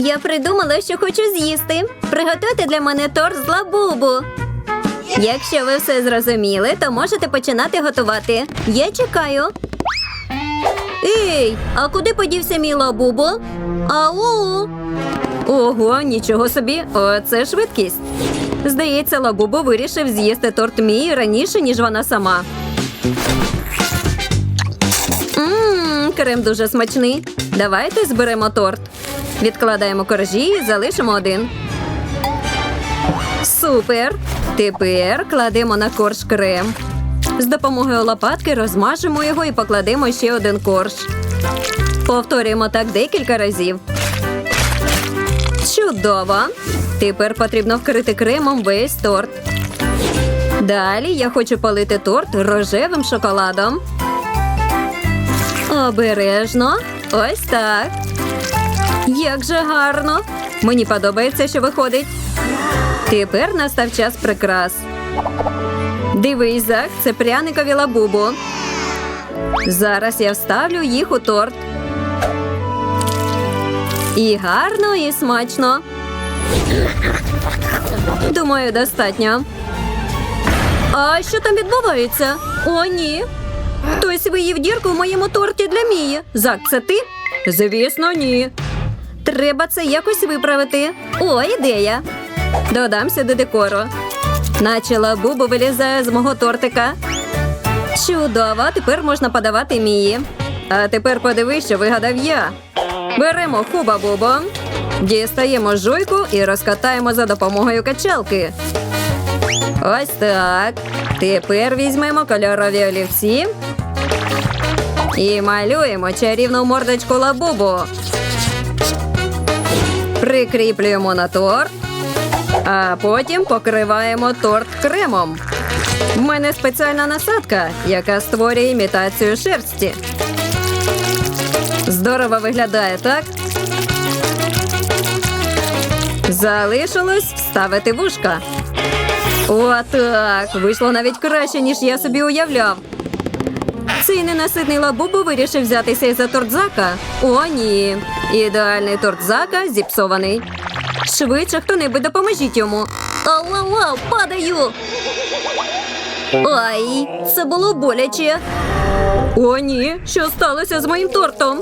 Я придумала, що хочу з'їсти. Приготуйте для мене торт з лабубу. Якщо ви все зрозуміли, то можете починати готувати. Я чекаю. Ей, а куди подівся мій лабубу? Ау! Ого, нічого собі, оце швидкість. Здається, лабубо вирішив з'їсти торт мій раніше, ніж вона сама. Ммм, крем дуже смачний. Давайте зберемо торт. Відкладаємо коржі і залишимо один. Супер! Тепер кладемо на корж крем. З допомогою лопатки розмажемо його і покладемо ще один корж. Повторюємо так декілька разів. Чудово! Тепер потрібно вкрити кремом весь торт. Далі я хочу полити торт рожевим шоколадом. Обережно. Ось так. Як же гарно. Мені подобається, що виходить. Тепер настав час прикрас. Дивись, Зак, це пряникові лабубу. Зараз я вставлю їх у торт. І гарно, і смачно. Думаю, достатньо. А що там відбувається? О, ні. Хтось виїв дірку в моєму торті для Мії. Зак, це ти? Звісно, ні. Треба це якось виправити. О, ідея. Додам сюди декору. Наче лабубу вилізає з мого тортика. Чудово, тепер можна подавати Мії. А тепер подивись, що вигадав я. Беремо хуба-бубо, дістаємо жуйку і розкатаємо за допомогою качалки. Ось так. Тепер візьмемо кольорові олівці і малюємо чарівну мордочку лабубу. Прикріплюємо на торт, а потім покриваємо торт кремом. В мене спеціальна насадка, яка створює імітацію шерсті. Здорово виглядає, так? Залишилось вставити вушка. О, так. Вийшло навіть краще, ніж я собі уявляв. Цей ненаситний лабубу вирішив взятися і за торт Зака. О, ні. Ідеальний торт Зака зіпсований. Швидше хто-небудь допоможіть йому. Ау-ау-ау, падаю. Ай, це було боляче. О, ні, що сталося з моїм тортом?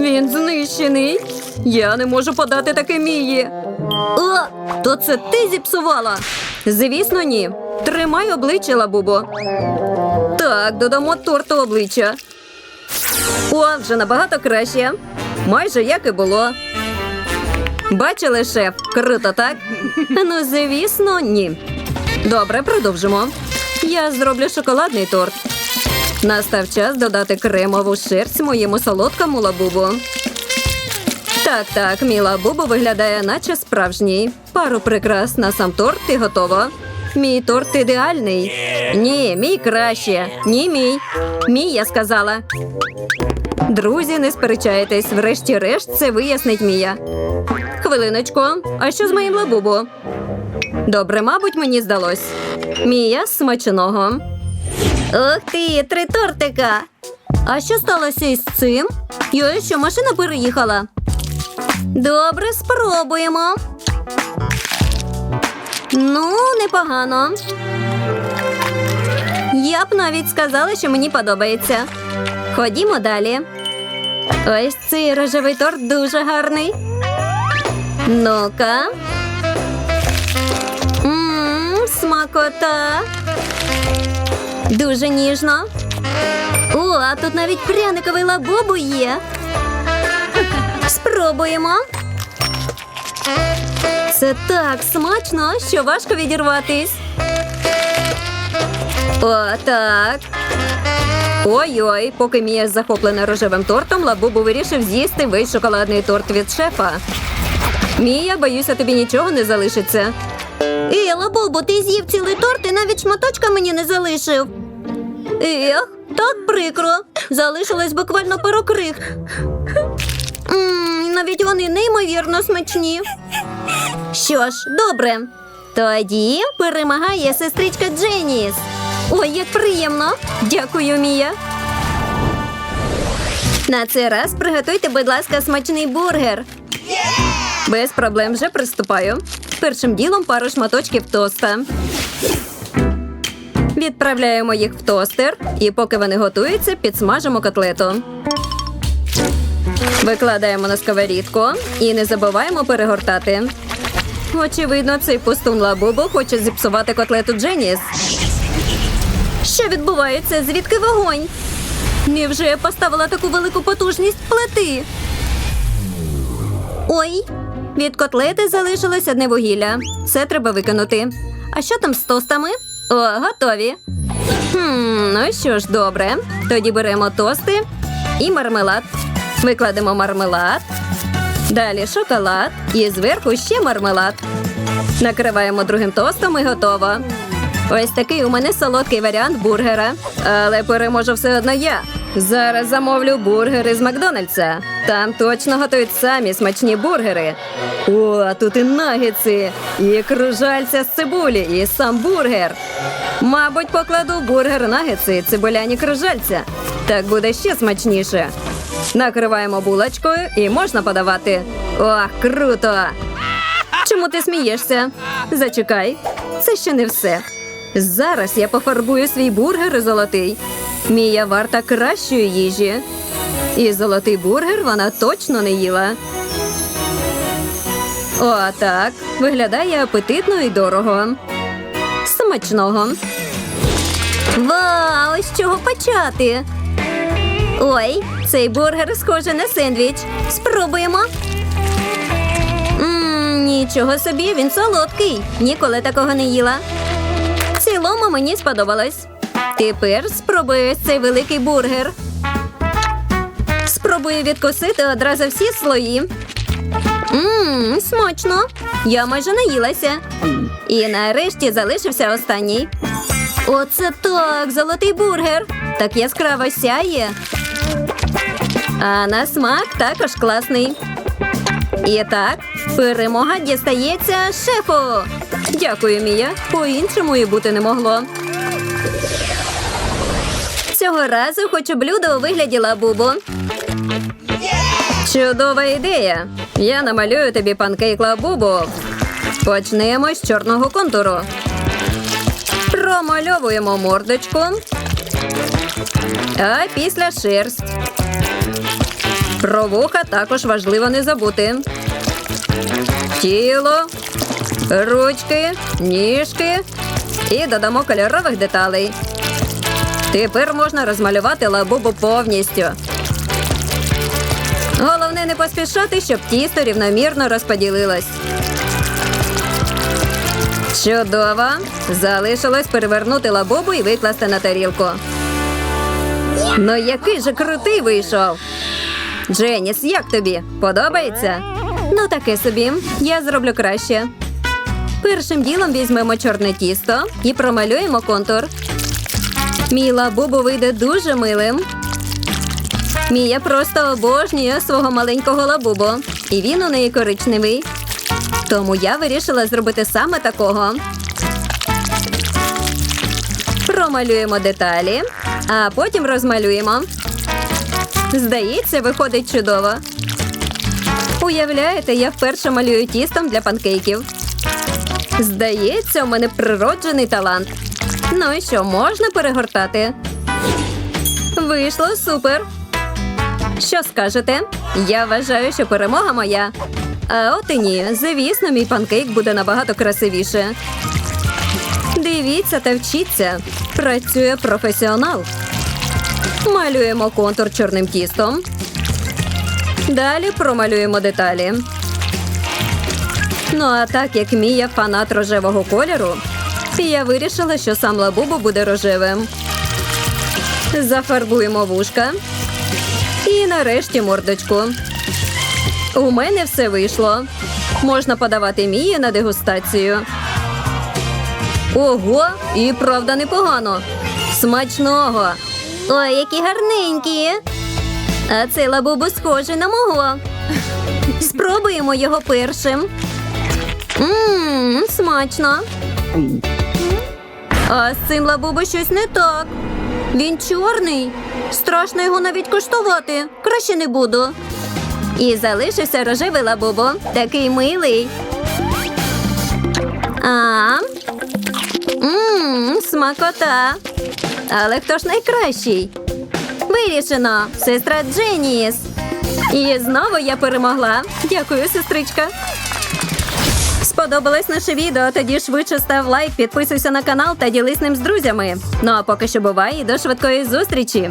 Він знищений. Я не можу подати таке мії. О, то це ти зіпсувала? Звісно, ні. Тримай обличчя, лабубо. Так, додамо торту обличчя. О, вже набагато краще. Майже як і було. Бачили, шеф? Круто, так? Ну, звісно, ні. Добре, продовжимо. Я зроблю шоколадний торт. Настав час додати кремову шерсть моєму солодкому лабубу. Так, так, мій лабубу виглядає, наче справжній. Пару прикрас на сам торт і готово. Мій торт ідеальний. Ні, мій краще. Ні, мій. Мій, я сказала. Друзі, не сперечайтесь. Врешті-решт це вияснить Мія. Хвилиночку, а що з моїм лабубу? Добре, мабуть, мені здалось. Мія смачного. Ух ти, три тортика. А що сталося із цим? Йой, що машина переїхала? Добре, спробуємо. Ну, непогано. Я б навіть сказала, що мені подобається. Ходімо далі. Ось цей рожевий торт дуже гарний. Ну-ка. Мм, смакота. Дуже ніжно. О, а тут навіть пряниковий лабубу є. Спробуємо. Це так смачно, що важко відірватись. О, так. Ой-ой, поки Мія захоплена рожевим тортом, Лабубу вирішив з'їсти весь шоколадний торт від шефа. Мія, боюся, тобі нічого не залишиться. Ей, Лабубу, ти з'їв цілий торт і навіть шматочка мені не залишив. Ех, так прикро. Залишилось буквально пару крихт. М, навіть вони неймовірно смачні. Що ж, добре. Тоді перемагає сестричка Дженіс. Ой, як приємно. Дякую, Мія. На цей раз приготуйте, будь ласка, смачний бургер. Без проблем вже приступаю. Першим ділом пару шматочків тоста. Відправляємо їх в тостер, і поки вони готуються, підсмажимо котлету. Викладаємо на сковорідку і не забуваємо перегортати. Очевидно, цей пустун лабубу хоче зіпсувати котлету Дженіс. Що відбувається? Звідки вогонь? Невже я поставила таку велику потужність плити? Ой, від котлети залишилось одне вугілля. Це треба викинути. А що там з тостами? О, готові. Хм, ну що ж, добре. Тоді беремо тости і мармелад. Викладемо мармелад. Далі шоколад і зверху ще мармелад. Накриваємо другим тостом і готово. Ось такий у мене солодкий варіант бургера. Але переможу все одно я. Зараз замовлю бургери з Макдональдса. Там точно готують самі смачні бургери. О, а тут і нагетси, і кружальця з цибулі, і сам бургер. Мабуть, покладу бургер нагетси цибуляні кружальця. Так буде ще смачніше. Накриваємо булочкою і можна подавати. Ох, круто! Чому ти смієшся? Зачекай, це ще не все. Зараз я пофарбую свій бургер золотий. Мія варта кращої їжі. І золотий бургер вона точно не їла. О, так. Виглядає апетитно і дорого. Смачного. Вау, з чого почати? Ой, цей бургер схожий на сендвіч. Спробуємо. Мм, нічого собі, він солодкий. Ніколи такого не їла. В цілому мені сподобалось. Тепер спробую цей великий бургер. Спробую відкусити одразу всі слої. Ммм, смачно. Я майже наїлася. І нарешті залишився останній. Оце так, золотий бургер. Так яскраво сяє. А на смак також класний. І так, перемога дістається шефу. Дякую, Мія. По-іншому і бути не могло. Цього разу хочу блюдо у вигляді лабубу. Чудова ідея. Я намалюю тобі панкейк лабубу. Почнемо з чорного контуру. Промальовуємо мордочку. А після шерсть. Про вуха також важливо не забути. Тіло, ручки, ніжки і додамо кольорових деталей. Тепер можна розмалювати лабубу повністю. Головне не поспішати, щоб тісто рівномірно розподілилось. Чудово! Залишилось перевернути лабубу і викласти на тарілку. Ну який же крутий вийшов. Дженіс, як тобі? Подобається? Ну, таке собі. Я зроблю краще. Першим ділом візьмемо чорне тісто і промалюємо контур. Мій лабубу вийде дуже милим. Мія просто обожнює свого маленького лабубу, і він у неї коричневий. Тому я вирішила зробити саме такого. Промалюємо деталі, а потім розмалюємо. Здається, виходить чудово. Уявляєте, я вперше малюю тістом для панкейків. Здається, у мене природжений талант. Ну і що, можна перегортати? Вийшло супер. Що скажете? Я вважаю, що перемога моя. А от і ні, звісно, мій панкейк буде набагато красивіше. Дивіться та вчіться. Працює професіонал. Малюємо контур чорним тістом. Далі промалюємо деталі. Ну а так як Мія фанат рожевого кольору, я вирішила, що сам лабубу буде рожевим. Зафарбуємо вушка. І нарешті мордочку. У мене все вийшло. Можна подавати Мії на дегустацію. Ого, і правда непогано. Смачного. Ой, які гарненькі. А цей лабубу схожий на мого. Спробуємо його першим. Ммм, смачно. А з цим лабубу щось не так. Він чорний. Страшно його навіть коштувати. Краще не буду. І залишився рожевий лабубу. Такий милий. А. Мм, смакота. Але хто ж найкращий? Вирішено, сестра Дженіс. І знову я перемогла. Дякую, сестричка. Сподобалось наше відео? Тоді швидше став лайк, підписуйся на канал та ділись ним з друзями. Ну а поки що бувай і до швидкої зустрічі.